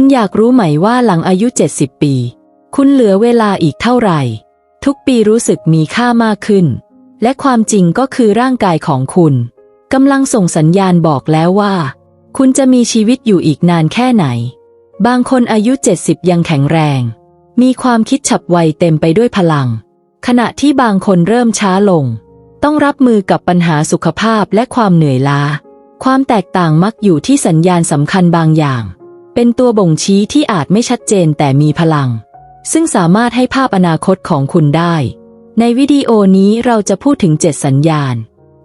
คุณอยากรู้ไหมว่าหลังอายุ 70 ปี คุณเหลือเวลาอีกเท่าไหร่ ทุกปีรู้สึกมีค่ามากขึ้น และความจริงก็คือร่างกายของคุณกำลังส่งสัญญาณบอกแล้วว่า คุณจะมีชีวิตอยู่อีกนานแค่ไหน บางคนอายุ 70 ยังแข็งแรง มีความคิดฉับไวเต็มไปด้วยพลัง ขณะที่บางคนเริ่มช้าลง ต้องรับมือกับปัญหาสุขภาพและความเหนื่อยล้า ความแตกต่างมักอยู่ที่สัญญาณสำคัญบางอย่าง เป็นตัวบ่งชี้ที่อาจไม่ชัดเจนแต่มีพลัง ซึ่งสามารถให้ภาพอนาคตของคุณได้ ในวิดีโอนี้เราจะพูดถึง 7 สัญญาณ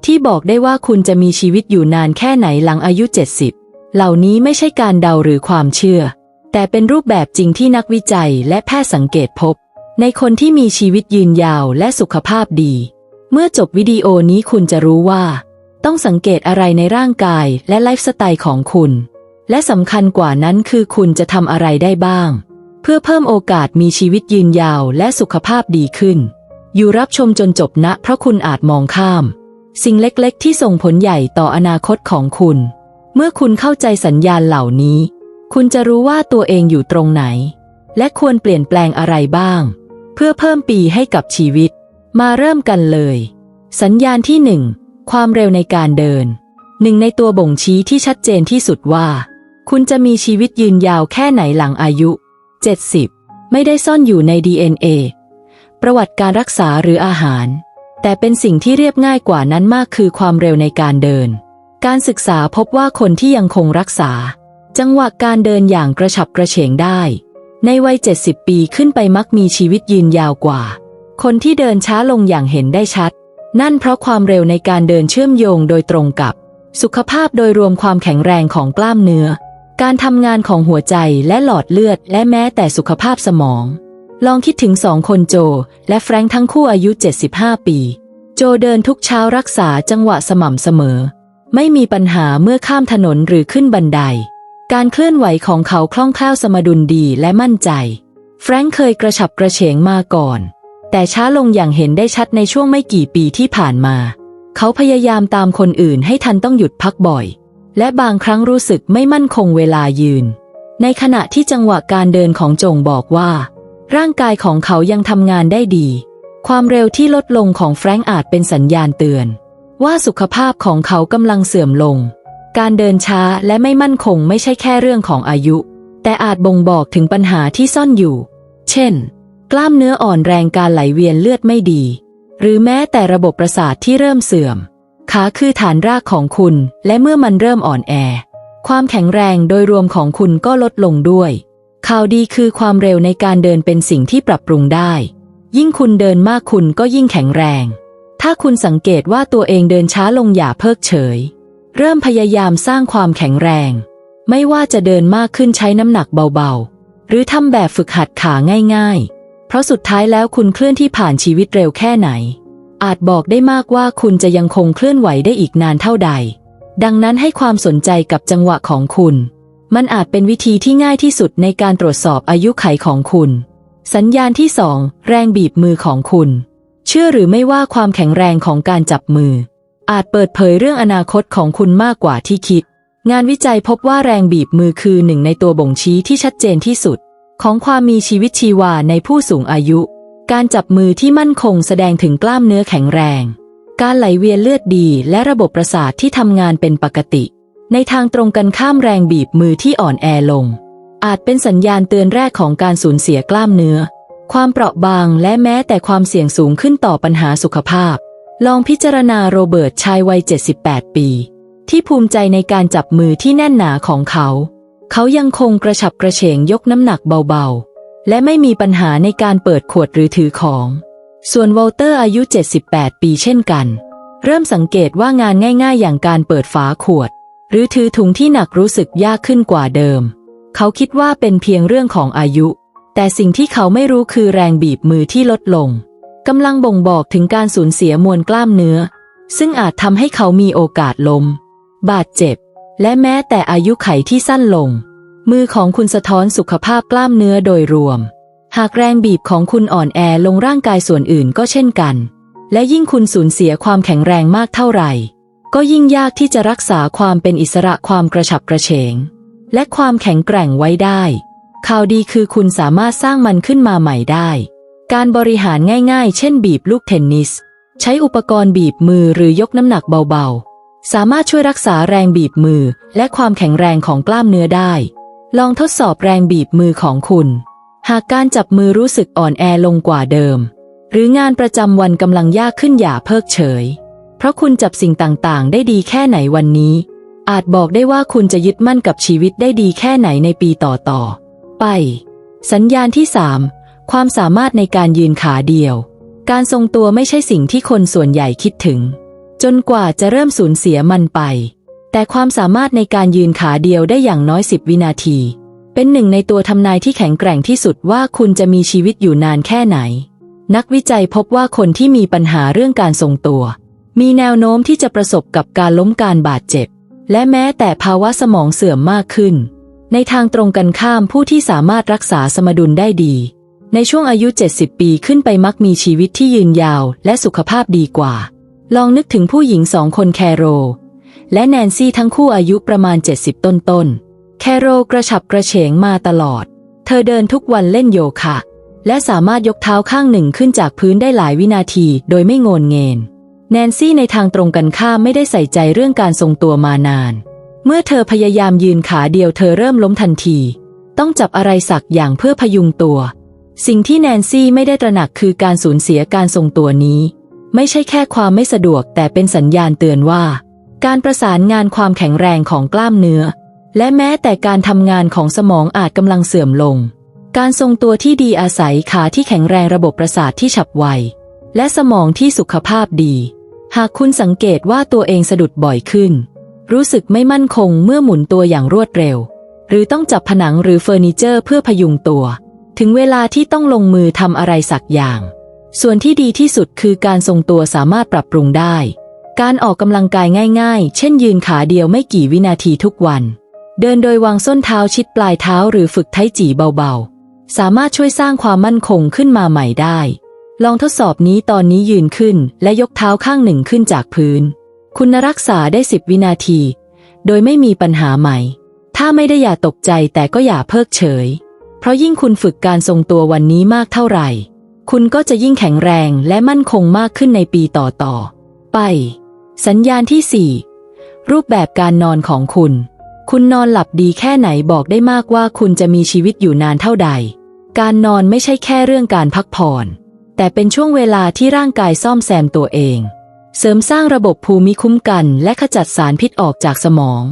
ที่บอกได้ว่าคุณจะมีชีวิตอยู่นานแค่ไหนหลังอายุ 70 เหล่านี้ไม่ใช่การเดาหรือความเชื่อ แต่เป็นรูปแบบจริงที่นักวิจัยและแพทย์สังเกตพบ ในคนที่มีชีวิตยืนยาวและสุขภาพดี เมื่อจบวิดีโอนี้คุณจะรู้ว่า ต้องสังเกตอะไรในร่างกายและไลฟ์สไตล์ของคุณ และสำคัญกว่านั้นคือคุณจะทำอะไรได้บ้าง เพื่อเพิ่มโอกาสมีชีวิตยืนยาวและสุขภาพดีขึ้น อยู่รับชมจนจบนะ เพราะคุณอาจมองข้าม สิ่งเล็กๆ ที่ส่งผลใหญ่ต่ออนาคตของคุณ เมื่อคุณเข้าใจสัญญาณเหล่านี้ คุณจะรู้ว่าตัวเองอยู่ตรงไหน และควรเปลี่ยนแปลงอะไรบ้าง เพื่อเพิ่มปีให้กับชีวิต มาเริ่มกันเลย สัญญาณที่หนึ่งความเร็วในการเดินหนึ่งในตัวบ่งชี้ที่ชัดเจนที่สุดว่า คุณจะมีชีวิตยืนยาวแค่ไหนหลังอายุ 70 ไม่ได้ซ่อนอยู่ใน DNA ประวัติการรักษาหรืออาหาร แต่เป็นสิ่งที่เรียบง่ายกว่านั้นมากคือความเร็วในการเดิน การศึกษาพบว่าคนที่ยังคงรักษา จังหวะการเดินอย่างกระฉับกระเฉงได้ ในวัย 70 ปีขึ้นไปมักมีชีวิตยืนยาวกว่า คนที่เดินช้าลงอย่างเห็นได้ชัด นั่นเพราะความเร็วในการเดินเชื่อมโยงโดยตรงกับ สุขภาพโดยรวมความแข็งแรงของกล้ามเนื้อ การทำงานของหัวใจและหลอดเลือดและแม้แต่สุขภาพสมอง ลองคิดถึงสองคนโจ และแฟรงค์ทั้งคู่อายุ 75 ปี โจเดินทุกเช้ารักษาจังหวะสม่ำเสมอ ไม่มีปัญหาเมื่อข้ามถนนหรือขึ้นบันได การเคลื่อนไหวของเขาคล่องแคล่วสมดุลดีและมั่นใจ แฟรงค์เคยกระฉับกระเฉงมาก่อน แต่ช้าลงอย่างเห็นได้ชัดในช่วงไม่กี่ปีที่ผ่านมา เขาพยายามตามคนอื่นให้ทันต้องหยุดพักบ่อย และบางครั้งรู้สึกไม่มั่นคงเวลายืน ในขณะที่จังหวะการเดินของจงบอกว่า ร่างกายของเขายังทำงานได้ดี ความเร็วที่ลดลงของแฟรงค์อาจเป็นสัญญาณเตือน ว่าสุขภาพของเขากำลังเสื่อมลง การเดินช้าและไม่มั่นคงไม่ใช่แค่เรื่องของอายุ แต่อาจบ่งบอกถึงปัญหาที่ซ่อนอยู่ เช่น กล้ามเนื้ออ่อนแรงการไหลเวียนเลือดไม่ดี หรือแม้แต่ระบบประสาทที่เริ่มเสื่อม ขาคือฐานรากของคุณ และเมื่อมันเริ่มอ่อนแอ ความแข็งแรงโดยรวมของคุณก็ลดลงด้วย ข่าวดีคือความเร็วในการเดินเป็นสิ่งที่ปรับปรุงได้ ยิ่งคุณเดินมากคุณก็ยิ่งแข็งแรง ถ้าคุณสังเกตว่าตัวเองเดินช้าลงอย่าเพิกเฉย เริ่มพยายามสร้างความแข็งแรง ไม่ว่าจะเดินมากขึ้นใช้น้ำหนักเบาๆ หรือทำแบบฝึกหัดขาง่าย ๆ เพราะสุดท้ายแล้วคุณเคลื่อนที่ผ่านชีวิตเร็วแค่ไหน อาจบอกได้มากว่าคุณจะยังคงเคลื่อนไหวได้อีกนานเท่าใด ดังนั้นให้ความสนใจกับจังหวะของคุณ มันอาจเป็นวิธีที่ง่ายที่สุดในการตรวจสอบอายุไขของคุณ สัญญาณที่สองแรงบีบมือของคุณ เชื่อหรือไม่ว่าความแข็งแรงของการจับมือ อาจเปิดเผยเรื่องอนาคตของคุณมากกว่าที่คิด งานวิจัยพบว่าแรงบีบมือคือหนึ่งในตัวบ่งชี้ที่ชัดเจนที่สุด ของความมีชีวิตชีวาในผู้สูงอายุ การจับมือที่มั่นคงแสดงถึงกล้ามเนื้อแข็งแรง การไหลเวียนเลือดดีและระบบประสาทที่ทำงานเป็นปกติ ในทางตรงกันข้ามแรงบีบมือที่อ่อนแอลง อาจเป็นสัญญาณเตือนแรกของการสูญเสียกล้ามเนื้อ ความเปราะบางและแม้แต่ความเสี่ยงสูงขึ้นต่อปัญหาสุขภาพ ลองพิจารณาโรเบิร์ตชายวัย 78 ปี ที่ภูมิใจในการจับมือที่แน่นหนาของเขา เขายังคงกระฉับกระเฉงยกน้ำหนักเบาๆ และไม่มีปัญหาในการเปิดขวดหรือถือของ ส่วนวอลเตอร์อายุ 78 ปีเช่นกัน เริ่มสังเกตว่างานง่ายๆ อย่างการเปิดฝาขวด หรือถือถุงที่หนักรู้สึกยากขึ้นกว่าเดิม เขาคิดว่าเป็นเพียงเรื่องของอายุ แต่สิ่งที่เขาไม่รู้คือแรงบีบมือที่ลดลงกำลังบ่งบอกถึงการสูญเสียมวลกล้ามเนื้อ ซึ่งอาจทำให้เขามีโอกาสล้มบาดเจ็บ และแม้แต่อายุไขที่สั้นลง มือของคุณสะท้อนสุขภาพกล้ามเนื้อโดยรวม หากแรงบีบของคุณอ่อนแอลงร่างกายส่วนอื่นก็เช่นกัน และยิ่งคุณสูญเสียความแข็งแรงมากเท่าไหร่ ก็ยิ่งยากที่จะรักษาความเป็นอิสระความกระฉับกระเฉง และความแข็งแกร่งไว้ได้ ข่าวดีคือคุณสามารถสร้างมันขึ้นมาใหม่ได้ การบริหารง่าย ๆ เช่นบีบลูกเทนนิส ใช้อุปกรณ์บีบมือหรือยกน้ำหนักเบาๆ สามารถช่วยรักษาแรงบีบมือและความแข็งแรงของกล้ามเนื้อได้ ลองทดสอบแรงบีบมือของคุณ หากการจับมือรู้สึกอ่อนแอลงกว่าเดิม หรืองานประจำวันกำลังยากขึ้นอย่าเพิกเฉย เพราะคุณจับสิ่งต่างๆ ได้ดีแค่ไหนวันนี้ อาจบอกได้ว่าคุณจะยึดมั่นกับชีวิตได้ดีแค่ไหนในปีต่อๆไป สัญญาณที่ 3 ความสามารถในการยืนขาเดียว การทรงตัวไม่ใช่สิ่งที่คนส่วนใหญ่คิดถึง จนกว่าจะเริ่มสูญเสียมันไป แต่ความสามารถในการยืนขาเดียวได้อย่างน้อย10วินาที เป็นหนึ่งในตัวทำนายที่แข็งแกร่งที่สุดว่าคุณจะมีชีวิตอยู่นานแค่ไหน นักวิจัยพบว่าคนที่มีปัญหาเรื่องการทรงตัว มีแนวโน้มที่จะประสบกับการล้มการบาดเจ็บ และแม้แต่ภาวะสมองเสื่อมมากขึ้น ในทางตรงกันข้ามผู้ที่สามารถรักษาสมดุลได้ดี ในช่วงอายุ 70 ปีขึ้นไปมักมีชีวิตที่ยืนยาว และสุขภาพดีกว่า ลองนึกถึงผู้หญิงสองคนแคโร และแนนซี่ทั้งคู่อายุประมาณ 70ต้นต้นๆ แคโรกระฉับกระเฉงมาตลอด เธอเดินทุกวันเล่นโยคะ และสามารถยกเท้าข้างหนึ่งขึ้นจากพื้นได้หลายวินาทีโดยไม่งนเงินแนนซี่ในทางตรงกันข้ามไม่ได้ใส่ใจเรื่องการทรงตัวมานาน เมื่อเธอพยายามยืนขาเดียวเธอเริ่มล้มทันที ต้องจับอะไรสักอย่างเพื่อพยุงตัว สิ่งที่แนนซี่ไม่ได้ตระหนักคือการสูญเสียการทรงตัวนี้ ไม่ใช่แค่ความไม่สะดวกแต่เป็นสัญญาณเตือนว่า การประสานงานความแข็งแรงของกล้ามเนื้อ และแม้แต่การทำงานของสมองอาจกำลังเสื่อมลง การทรงตัวที่ดีอาศัยขาที่แข็งแรงระบบประสาทที่ฉับไว และสมองที่สุขภาพดี หากคุณสังเกตว่าตัวเองสะดุดบ่อยขึ้น รู้สึกไม่มั่นคงเมื่อหมุนตัวอย่างรวดเร็ว หรือต้องจับผนังหรือเฟอร์นิเจอร์เพื่อพยุงตัว ถึงเวลาที่ต้องลงมือทำอะไรสักอย่าง ส่วนที่ดีที่สุดคือการทรงตัวสามารถปรับปรุงได้ การออกกำลังกายง่ายๆ เช่นยืนขาเดียวไม่กี่วินาทีทุกวัน เดินโดยวางส้นเท้าชิดปลายเท้าหรือฝึกไทจีเบาๆ สามารถช่วยสร้างความมั่นคงขึ้นมาใหม่ได้ ลองทดสอบนี้ตอนนี้ยืนขึ้นและยกเท้าข้างหนึ่งขึ้นจากพื้น คุณรักษาได้10วินาที โดยไม่มีปัญหาใหม่ ถ้าไม่ได้อย่าตกใจแต่ก็อย่าเพิกเฉย เพราะยิ่งคุณฝึกการทรงตัววันนี้มากเท่าไหร่ คุณก็จะยิ่งแข็งแรงและมั่นคงมากขึ้นในปีต่อๆไป สัญญาณที่ 4 รูปแบบการนอนของคุณ คุณนอนหลับดีแค่ไหนบอกได้มากว่าคุณจะมีชีวิตอยู่นานเท่าใด การนอนไม่ใช่แค่เรื่องการพักผ่อน แต่เป็นช่วงเวลาที่ร่างกายซ่อมแซมตัวเอง เสริมสร้างระบบภูมิคุ้มกันและขจัดสารพิษออกจากสมอง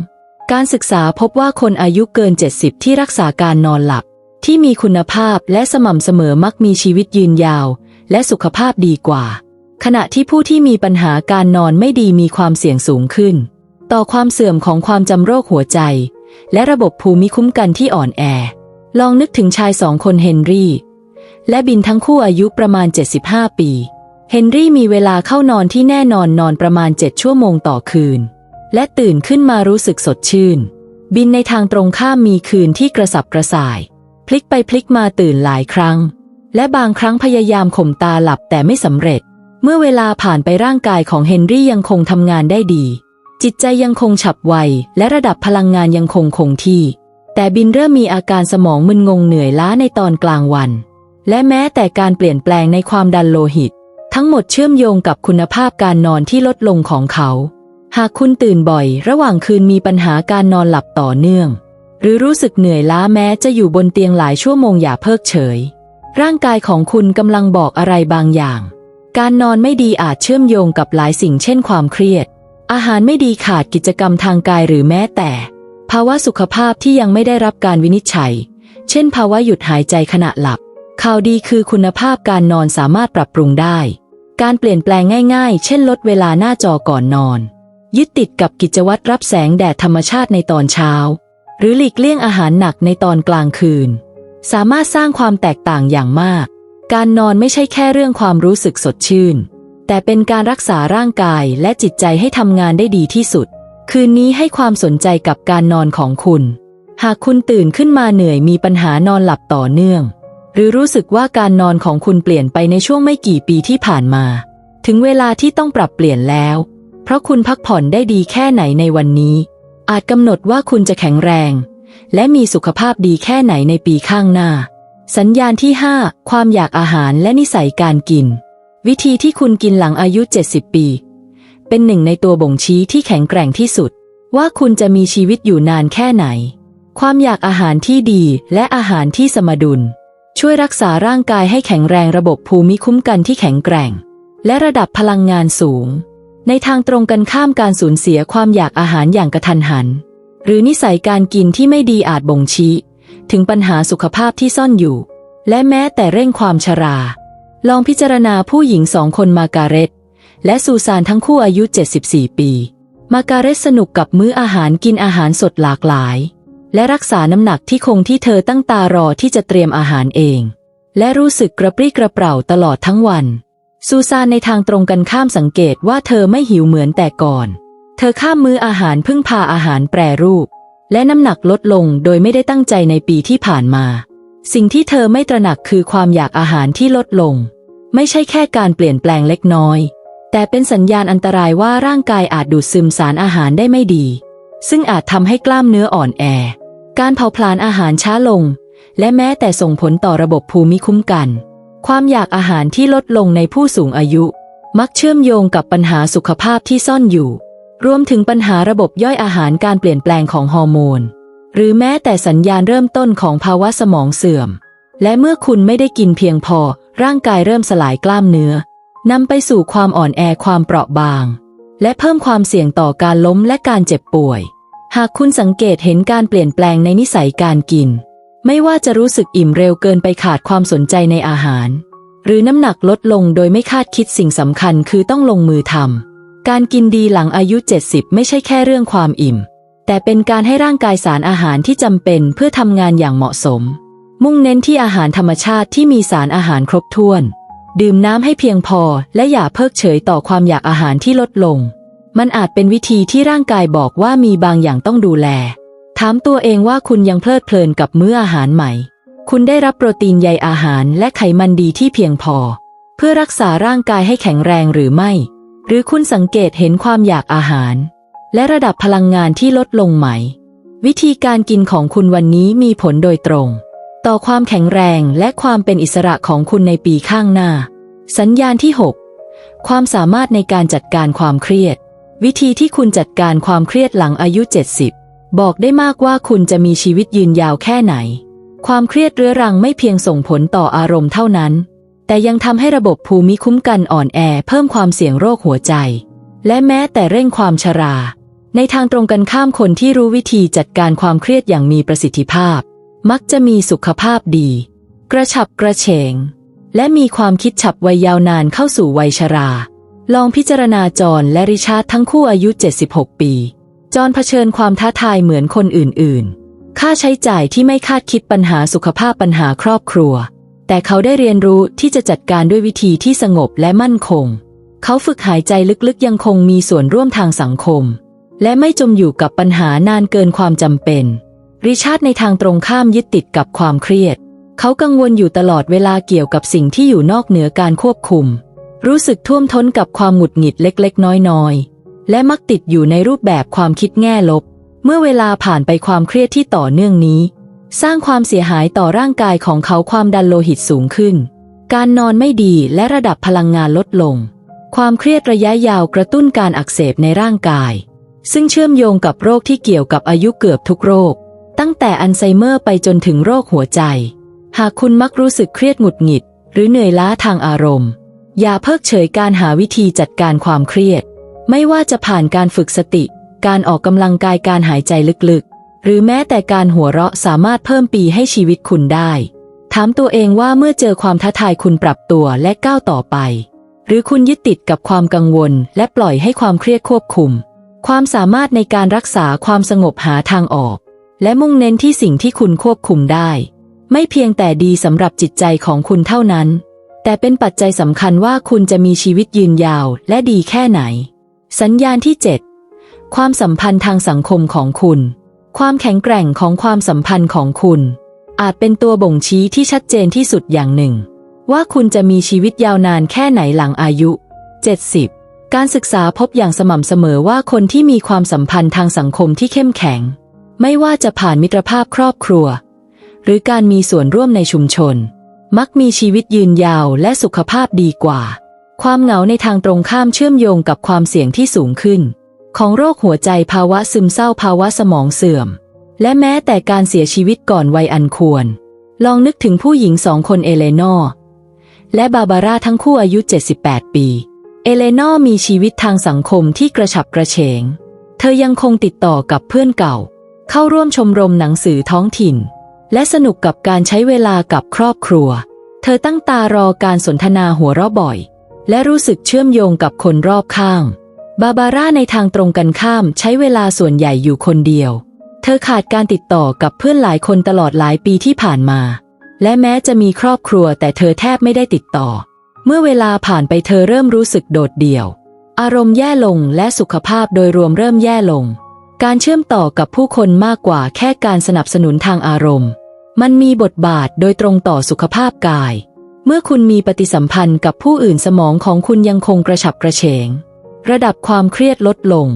การศึกษาพบว่าคนอายุเกิน 70 ที่รักษาการนอนหลับ ที่มีคุณภาพและสม่ำเสมอมักมีชีวิตยืนยาว และสุขภาพดีกว่า ขณะที่ผู้ที่มีปัญหาการนอนไม่ดีมีความเสี่ยงสูงขึ้น ต่อความเสื่อมของความจำโรคหัวใจ และระบบภูมิคุ้มกันที่อ่อนแอ ลองนึกถึงชายสองคนเฮนรี่ และบินทั้งคู่อายุประมาณ 75 ปี เฮนรี่มีเวลาเข้านอนที่แน่นอนนอนประมาณ 7 ชั่วโมงต่อคืน และตื่นขึ้นมารู้สึกสดชื่น บินในทางตรงข้ามมีคืนที่กระสับกระส่าย พลิกไปพลิกมาตื่นหลายครั้ง และบางครั้งพยายามข่มตาหลับแต่ไม่สำเร็จ เมื่อเวลาผ่านไปร่างกายของเฮนรี่ยังคงทำงานได้ดี จิตใจยังคงฉับไว และระดับพลังงานยังคงคงที่ แต่บินเริ่มมีอาการสมองมึนงงเหนื่อยล้าในตอนกลางวัน และแม้แต่การเปลี่ยนแปลงในความดันโลหิต ทั้งหมดเชื่อมโยงกับคุณภาพการนอนที่ลดลงของเขา หากคุณตื่นบ่อย ระหว่างคืนมีปัญหาการนอนหลับต่อเนื่อง หรือรู้สึกเหนื่อยล้าแม้จะอยู่บนเตียงหลายชั่วโมงอย่าเพิกเฉย ร่างกายของคุณกำลังบอกอะไรบางอย่าง การนอนไม่ดีอาจเชื่อมโยงกับหลายสิ่งเช่นความเครียด อาหารไม่ดีขาดกิจกรรมทางกายหรือแม้แต่ ภาวะสุขภาพที่ยังไม่ได้รับการวินิจฉัย เช่น ภาวะหยุดหายใจขณะหลับ ข่าวดีคือคุณภาพการนอนสามารถปรับปรุงได้ การเปลี่ยนแปลงง่ายๆ เช่น ลดเวลาหน้าจอก่อนนอน ยึดติดกับกิจวัตรรับแสงแดดธรรมชาติในตอนเช้า หรือหลีกเลี่ยงอาหารหนักในตอนกลางคืน สามารถสร้างความแตกต่างอย่างมาก การนอนไม่ใช่แค่เรื่องความรู้สึกสดชื่น แต่เป็นการรักษาร่างกายและจิตใจให้ทำงานได้ดีที่สุด คืนนี้ให้ความสนใจกับการนอนของคุณ หากคุณตื่นขึ้นมาเหนื่อยมีปัญหานอนหลับต่อเนื่อง หรือรู้สึกว่าการนอนของคุณเปลี่ยนไปในช่วงไม่กี่ปีที่ผ่านมา ถึงเวลาที่ต้องปรับเปลี่ยนแล้ว เพราะคุณพักผ่อนได้ดีแค่ไหนในวันนี้ อาจกำหนดว่าคุณจะแข็งแรง และมีสุขภาพดีแค่ไหนในปีข้างหน้า สัญญาณที่ 5 ความอยากอาหารและนิสัยการกิน วิธีที่คุณกินหลังอายุ 70 ปี เป็นหนึ่งในตัวบ่งชี้ที่แข็งแกร่งที่สุด ว่าคุณจะมีชีวิตอยู่นานแค่ไหน ความอยากอาหารที่ดีและอาหารที่สมดุล ช่วยรักษาร่างกายให้แข็งแรงระบบภูมิคุ้มกันที่แข็งแกร่ง และระดับพลังงานสูง ในทางตรงกันข้ามการสูญเสียความอยากอาหารอย่างกระทันหัน หรือนิสัยการกินที่ไม่ดีอาจบ่งชี้ ถึงปัญหาสุขภาพที่ซ่อนอยู่ และแม้แต่เร่งความชรา ลองพิจารณาผู้หญิงสองคนมาการเร็ตและซูซานทั้งคู่อายุ 74 ปี มาการเร็ตสนุกกับมื้ออาหารกินอาหารสดหลากหลาย และรักษาน้ำหนักที่คงที่เธอตั้งตารอที่จะเตรียมอาหารเอง และรู้สึกกระปรี้กระเปร่าตลอดทั้งวัน ซูซานในทางตรงกันข้ามสังเกตว่าเธอไม่หิวเหมือนแต่ก่อน เธอข้ามมื้ออาหารพึ่งพาอาหารแปรรูป และน้ำหนักลดลงโดยไม่ได้ตั้งใจในปีที่ผ่านมา สิ่งที่เธอไม่ตระหนักคือความอยากอาหารที่ลดลง ไม่ใช่แค่การเปลี่ยนแปลงเล็กน้อย แต่เป็นสัญญาณอันตรายว่าร่างกายอาจดูดซึมสารอาหารได้ไม่ดี ซึ่งอาจทำให้กล้ามเนื้ออ่อนแอ การเผาผลาญอาหารช้าลง และแม้แต่ส่งผลต่อระบบภูมิคุ้มกัน ความอยากอาหารที่ลดลงในผู้สูงอายุ มักเชื่อมโยงกับปัญหาสุขภาพที่ซ่อนอยู่ รวมถึงปัญหาระบบย่อยอาหารการเปลี่ยนแปลงของฮอร์โมน หรือแม้แต่สัญญาณเริ่มต้นของภาวะสมองเสื่อม และเมื่อคุณไม่ได้กินเพียงพอ ร่างกายเริ่มสลายกล้ามเนื้อนำไปสู่ความอ่อนแอความเปราะบาง และเพิ่มความเสี่ยงต่อการล้มและการเจ็บป่วย หากคุณสังเกตเห็นการเปลี่ยนแปลงในนิสัยการกิน ไม่ว่าจะรู้สึกอิ่มเร็วเกินไปขาดความสนใจในอาหาร หรือน้ำหนักลดลงโดยไม่คาดคิดสิ่งสำคัญคือต้องลงมือทำ การกินดีหลังอายุ 70 ไม่ใช่แค่เรื่องความอิ่ม แต่เป็นการให้ร่างกายสารอาหารที่จำเป็นเพื่อทำงานอย่างเหมาะสม มุ่งเน้นที่อาหารธรรมชาติที่มีสารอาหารครบถ้วน ดื่มน้ำให้เพียงพอ และอย่าเพิกเฉยต่อความอยากอาหารที่ลดลง มันอาจเป็นวิธีที่ร่างกายบอกว่ามีบางอย่างต้องดูแล ถามตัวเองว่าคุณยังเพลิดเพลินกับมื้ออาหารไหม คุณได้รับโปรตีนใยอาหารและไขมันดีที่เพียงพอ เพื่อรักษาร่างกายให้แข็งแรงหรือไม่ หรือคุณสังเกตเห็นความอยากอาหาร และระดับพลังงานที่ลดลงไหม วิธีการกินของคุณวันนี้มีผลโดยตรง ต่อความแข็งแรงและความเป็นอิสระของคุณในปีข้างหน้า สัญญาณที่ 6 ความสามารถในการจัดการความเครียด วิธีที่คุณจัดการความเครียดหลังอายุ 70 บอกได้มากว่าคุณจะมีชีวิตยืนยาวแค่ไหน ความเครียดเรื้อรังไม่เพียงส่งผลต่ออารมณ์เท่านั้น แต่ยังทำให้ระบบภูมิคุ้มกันอ่อนแอเพิ่มความเสี่ยงโรคหัวใจ และแม้แต่เร่งความชรา ในทางตรงกันข้ามคนที่รู้วิธีจัดการความเครียดอย่างมีประสิทธิภาพ มักจะมีสุขภาพดี กระฉับกระเฉง และมีความคิดฉับไวยยาวนานเข้าสู่วัยชรา ลองพิจารณาจอห์นและริชาร์ดทั้งคู่อายุ 76 ปี จอห์นเผชิญความท้าทายเหมือนคนอื่นๆ ค่าใช้จ่ายที่ไม่คาดคิดปัญหาสุขภาพปัญหาครอบครัว แต่เขาได้เรียนรู้ที่จะจัดการด้วยวิธีที่สงบและมั่นคง เขาฝึกหายใจลึกๆยังคงมีส่วนร่วมทางสังคม และไม่จมอยู่กับปัญหานานเกินความจำเป็น ริชาร์ดในทางตรงข้ามยึดติดกับความเครียด เขากังวลอยู่ตลอดเวลาเกี่ยวกับสิ่งที่อยู่นอกเหนือการควบคุม รู้สึกท่วมท้นกับความหงุดหงิดเล็กๆ น้อยๆ และมักติดอยู่ในรูปแบบความคิดแง่ลบ เมื่อเวลาผ่านไปความเครียดที่ต่อเนื่องนี้ สร้างความเสียหายต่อร่างกายของเขาความดันโลหิตสูงขึ้น การนอนไม่ดีและระดับพลังงานลดลง ความเครียดระยะยาวกระตุ้นการอักเสบในร่างกาย ซึ่งเชื่อมโยงกับโรคที่เกี่ยวกับอายุเกือบทุกโรค ตั้งแต่อัลไซเมอร์ไปจนถึงโรคหัวใจ หากคุณมักรู้สึกเครียดหงุดหงิด หรือเหนื่อยล้าทางอารมณ์ อย่าเพิกเฉยการหาวิธีจัดการความเครียด ไม่ว่าจะผ่านการฝึกสติ การออกกำลังกายการหายใจลึก หรือแม้แต่การหัวเราะสามารถเพิ่มปีให้ชีวิตคุณได้ ถามตัวเองว่าเมื่อเจอความท้าทายคุณปรับตัวและก้าวต่อไป หรือคุณยึดติดกับความกังวล และปล่อยให้ความเครียดควบคุม ความสามารถในการรักษาความสงบหาทางออก และมุ่งเน้นที่สิ่งที่คุณควบคุมได้ ไม่เพียงแต่ดีสำหรับจิตใจของคุณเท่านั้น แต่เป็นปัจจัยสำคัญว่าคุณจะมีชีวิตยืนยาวและดีแค่ไหน สัญญาณที่ 7 ความสัมพันธ์ทางสังคมของคุณ ความแข็งแกร่งของความสัมพันธ์ของคุณ อาจเป็นตัวบ่งชี้ที่ชัดเจนที่สุดอย่างหนึ่ง ว่าคุณจะมีชีวิตยาวนานแค่ไหนหลังอายุ 70 การศึกษาพบอย่างสม่ำเสมอว่าคนที่มีความสัมพันธ์ทางสังคมที่เข้มแข็ง ไม่ว่าจะผ่านมิตรภาพครอบครัว หรือการมีส่วนร่วมในชุมชน มักมีชีวิตยืนยาวและสุขภาพดีกว่า ความเหงาในทางตรงข้ามเชื่อมโยงกับความเสี่ยงที่สูงขึ้น ของโรคหัวใจภาวะซึมเศร้าภาวะสมองเสื่อม และแม้แต่การเสียชีวิตก่อนวัยอันควร ลองนึกถึงผู้หญิงสองคนเอเลนอร์และบาบาร่าทั้งคู่อายุ 78 ปี เอเลนอร์มีชีวิตทางสังคมที่กระฉับกระเฉง เธอยังคงติดต่อกับเพื่อนเก่า เข้าร่วมชมรมหนังสือท้องถิ่น และสนุกกับการใช้เวลากับครอบครัว เธอตั้งตารอการสนทนาหัวเราะบ่อย และรู้สึกเชื่อมโยงกับคนรอบข้าง บาบาร่าในทางตรงกันข้ามใช้เวลาส่วนใหญ่อยู่คนเดียว เธอขาดการติดต่อกับเพื่อนหลายคนตลอดหลายปีที่ผ่านมา และแม้จะมีครอบครัวแต่เธอแทบไม่ได้ติดต่อ เมื่อเวลาผ่านไปเธอเริ่มรู้สึกโดดเดี่ยว อารมณ์แย่ลงและสุขภาพโดยรวมเริ่มแย่ลง การเชื่อมต่อกับผู้คนมากกว่าแค่การสนับสนุนทางอารมณ์ มันมีบทบาทโดยตรงต่อสุขภาพกาย เมื่อคุณมีปฏิสัมพันธ์กับผู้อื่นสมองของคุณยังคงกระฉับกระเฉง ระดับความเครียดลดลง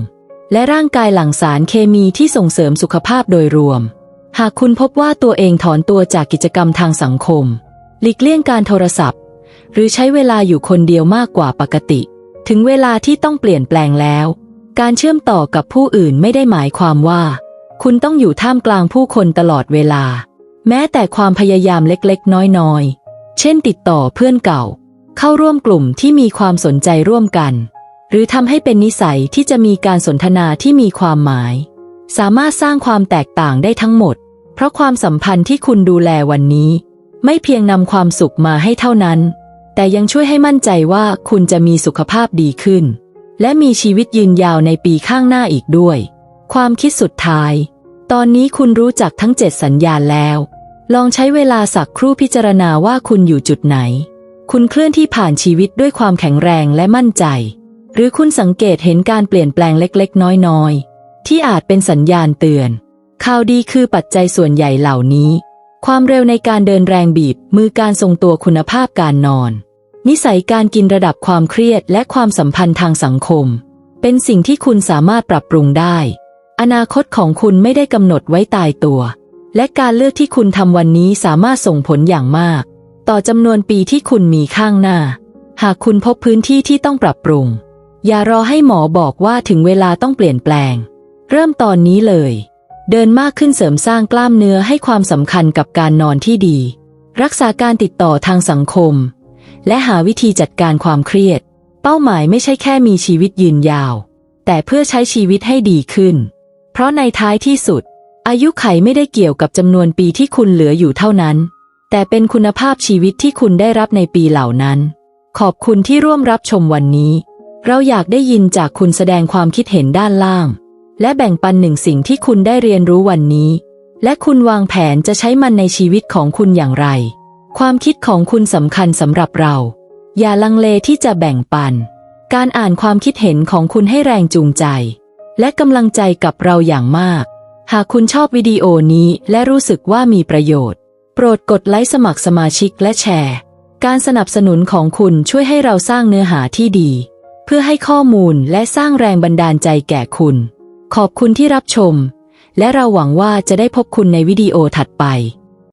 และร่างกายหลั่งสารเคมีที่ส่งเสริมสุขภาพโดยรวม หากคุณพบว่าตัวเองถอนตัวจากกิจกรรมทางสังคม หลีกเลี่ยงการโทรศัพท์ หรือใช้เวลาอยู่คนเดียวมากกว่าปกติ ถึงเวลาที่ต้องเปลี่ยนแปลงแล้ว การเชื่อมต่อกับผู้อื่นไม่ได้หมายความว่า คุณต้องอยู่ท่ามกลางผู้คนตลอดเวลา แม้แต่ความพยายามเล็กๆ น้อยๆ เช่นติดต่อเพื่อนเก่า เข้าร่วมกลุ่มที่มีความสนใจร่วมกัน หรือทำให้เป็นนิสัยที่จะมีการสนทนาที่มีความหมาย สามารถสร้างความแตกต่างได้ทั้งหมด เพราะความสัมพันธ์ที่คุณดูแลวันนี้ ไม่เพียงนำความสุขมาให้เท่านั้น แต่ยังช่วยให้มั่นใจว่าคุณจะมีสุขภาพดีขึ้น และมีชีวิตยืนยาวในปีข้างหน้าอีกด้วย ความคิดสุดท้าย ตอนนี้คุณรู้จักทั้งเจ็ดสัญญาณแล้ว ลองใช้เวลาสักครู่พิจารณาว่าคุณอยู่จุดไหน คุณเคลื่อนที่ผ่านชีวิตด้วยความแข็งแรงและมั่นใจ หรือคุณสังเกตเห็นการเปลี่ยนแปลงเล็กๆ น้อยๆ ที่อาจเป็นสัญญาณเตือน ข่าวดีคือปัจจัยส่วนใหญ่เหล่านี้ ความเร็วในการเดินแรงบีบ มือการทรงตัวคุณภาพการนอน นิสัยการกินระดับความเครียดและความสัมพันธ์ทางสังคม เป็นสิ่งที่คุณสามารถปรับปรุงได้ อนาคตของคุณไม่ได้กำหนดไว้ตายตัว และการเลือกที่คุณทำวันนี้สามารถส่งผลอย่างมาก ต่อจำนวนปีที่คุณมีข้างหน้า หากคุณพบพื้นที่ที่ต้องปรับปรุง อย่ารอให้หมอบอกว่าถึงเวลาต้องเปลี่ยนแปลง เริ่มตอนนี้เลย เดินมากขึ้นเสริมสร้างกล้ามเนื้อให้ความสำคัญกับการนอนที่ดี รักษาการติดต่อทางสังคม และหาวิธีจัดการความเครียด เป้าหมายไม่ใช่แค่มีชีวิตยืนยาว แต่เพื่อใช้ชีวิตให้ดีขึ้น เพราะในท้ายที่สุด อายุไขไม่ได้เกี่ยวกับจำนวนปีที่คุณเหลืออยู่เท่านั้น แต่เป็นคุณภาพชีวิตที่คุณได้รับในปีเหล่านั้น ขอบคุณที่ร่วมรับชมวันนี้ เราอยากได้ยินจากคุณแสดงความคิดเห็นด้านล่าง และแบ่งปันหนึ่งสิ่งที่คุณได้เรียนรู้วันนี้ และคุณวางแผนจะใช้มันในชีวิตของคุณอย่างไร ความคิดของคุณสำคัญสำหรับเรา อย่าลังเลที่จะแบ่งปัน การอ่านความคิดเห็นของคุณให้แรงจูงใจ และกำลังใจกับเราอย่างมาก หากคุณชอบวิดีโอนี้และรู้สึกว่ามีประโยชน์ โปรดกดไลค์สมัครสมาชิกและแชร์ การสนับสนุนของคุณช่วยให้เราสร้างเนื้อหาที่ดี เพื่อให้ข้อมูลและสร้างแรงบันดาลใจแก่คุณ ขอบคุณที่รับชม และเราหวังว่าจะได้พบคุณในวิดีโอถัดไป